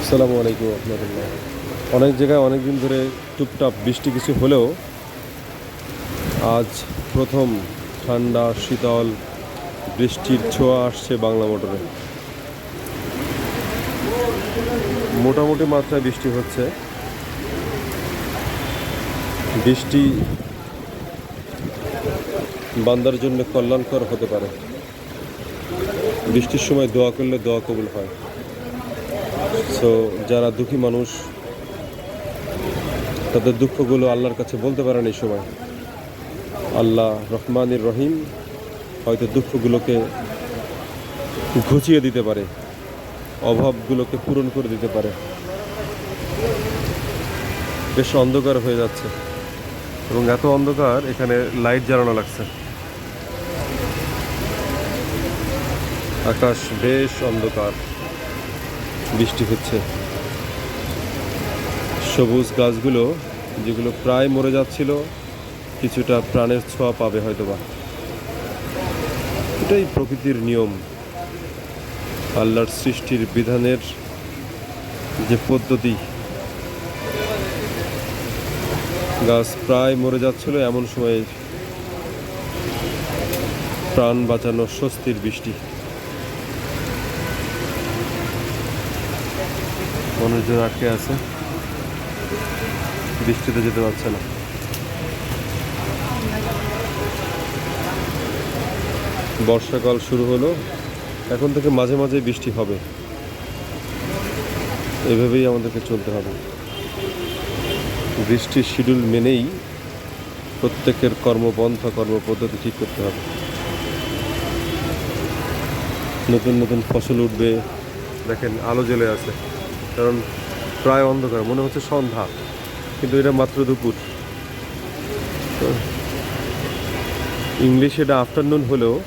আসসালামু আলাইকুম রহমতুল্লাহ। অনেক জায়গায় অনেক দিন ধরে টুপটাপ বৃষ্টি কিছু হলেও আজ প্রথম ঠান্ডা, শীতল বৃষ্টির ছোঁয়া আসছে বাংলা মোটরে। মোটামুটি মাত্রায় বৃষ্টি হচ্ছে। বৃষ্টি বান্দার জন্য কল্যাণকর হতে পারে। বৃষ্টির সময় দোয়া করলে দোয়া কবুল হয়। সো যারা দুঃখী মানুষ, তাদের দুঃখগুলো আল্লাহর কাছে বলতে পারেন এই সময়। আল্লাহ রহমানির রহিম হয়তো দুঃখগুলোকে ঘুচিয়ে দিতে পারে, অভাবগুলোকে পূরণ করে দিতে পারে। বেশ অন্ধকার হয়ে যাচ্ছে এবং এত অন্ধকার এখানে লাইট জ্বালানো লাগছে। আকাশ বেশ অন্ধকার। বৃষ্টি হচ্ছে। সবুজ গাছগুলো যেগুলো প্রায় মরে যাচ্ছিল, কিছুটা প্রাণের ছোঁয়া পাবে হয়তোবা। এটাই প্রকৃতির নিয়ম। আল্লাহর সৃষ্টির বিধানের যে পদ্ধতি। গাছ প্রায় মরে যাচ্ছিল এমন সময় প্রাণ বাঁচানোর স্বস্তির বৃষ্টি। মানুষজন আটকে আছে। বৃষ্টিতে যেতে পারছে না। বর্ষাকাল শুরু হলো। এখন থেকে মাঝে মাঝে বৃষ্টি হবে। এভাবেই আমাদেরকে চলতে হবে। বৃষ্টির শিডিউল মেনেই প্রত্যেকের কর্মপন্থা, কর্মপদ্ধতি ঠিক করতে হবে। নতুন নতুন ফসল উঠবে। দেখেন, আলো জ্বলে আছে। কারণ প্রায় অন্ধকার, মনে হচ্ছে সন্ধ্যা। কিন্তু এটা মাত্র দুপুর। ইংলিশে এটা আফটারনুন হলেও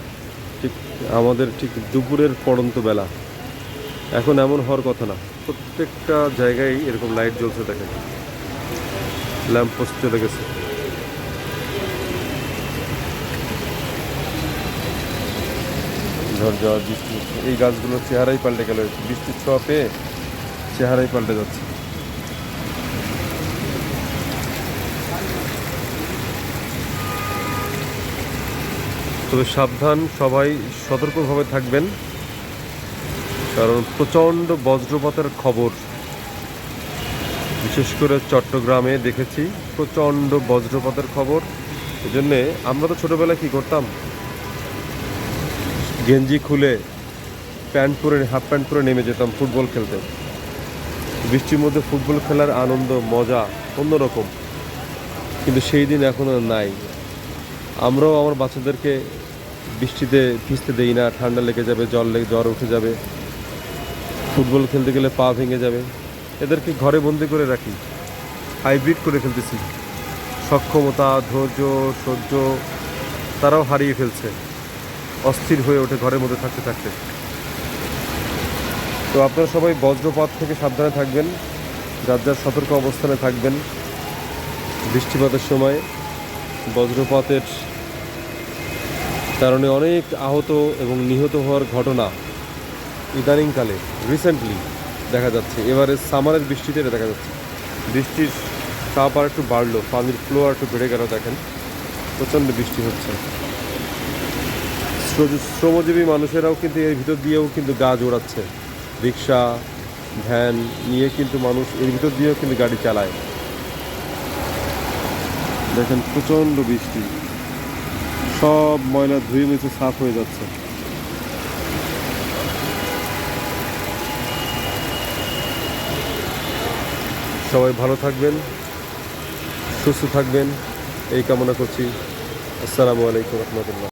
ঠিক আমাদের ঠিক দুপুরের পড়ন্ত বেলা। এখন এমন হওয়ার কথা না। প্রত্যেকটা জায়গায় এরকম লাইট জ্বলছে দেখেন। ল্যাম্প পোস্ট চলে গেছে। এই গাছগুলোর চেহারাই পাল্টে গেল। বৃষ্টির ছোঁয়া পেয়ে চেহারাই পাল্টে যাচ্ছে। তবে সাবধান, সবাই সতর্কভাবে থাকবেন, কারণ প্রচণ্ড বজ্রপাতের খবর। বিশেষ করে চট্টগ্রামে দেখেছি, প্রচণ্ড বজ্রপাতের খবর। এই জন্যে আমরা তো ছোটোবেলায় কী করতাম? গেঞ্জি খুলে প্যান্ট পরে, হাফ প্যান্ট পরে নেমে যেতাম ফুটবল খেলতে। বৃষ্টির মধ্যে ফুটবল খেলার আনন্দ, মজা অন্যরকম। কিন্তু সেই দিন এখন নাই। আমরাও আমার বাচ্চাদেরকে বৃষ্টিতে ভিজতে দেই না, ঠান্ডা লেগে যাবে, জল লেগে, জ্বর উঠে যাবে। ফুটবল খেলতে গেলে পা ভেঙে যাবে। এদেরকে ঘরে বন্দি করে রাখি, হাইব্রিড করে ফেলতেছি। সক্ষমতা, ধৈর্য, সহ্য, তারাও হারিয়ে ফেলছে। অস্থির হয়ে ওঠে ঘরের মধ্যে থাকতে থাকতে। তো আপনারা সবাই বজ্রপাত থেকে সাবধানে থাকবেন, যার যার সতর্ক অবস্থানে থাকবেন। বৃষ্টিপাতের সময় বজ্রপাতের কারণে অনেক আহত এবং নিহত হওয়ার ঘটনা ইদানিংকালে রিসেন্টলি দেখা যাচ্ছে। এবারে সামারের বৃষ্টিতে এটা দেখা যাচ্ছে। বৃষ্টির তাপ আর একটু বাড়লো, পানির ফ্লো আর একটু বেড়ে গেল, দেখেন। প্রচণ্ড বৃষ্টি হচ্ছে। শ্রমজীবী মানুষেরাও কিন্তু এর ভিতর দিয়েও কিন্তু গা জোড়াচ্ছে। রিক্সা, ভ্যান নিয়ে কিন্তু মানুষ এর ভিতর দিয়েও কিন্তু গাড়ি চালায়। দেখেন প্রচণ্ড বৃষ্টি। সব ময়লা ধুয়ে মুছে সাফ হয়ে যাচ্ছে। সবাই ভালো থাকবেন, সুস্থ থাকবেন। এই কামনা করছি। আসসালামু আলাইকুম রহমতুল্লাহ।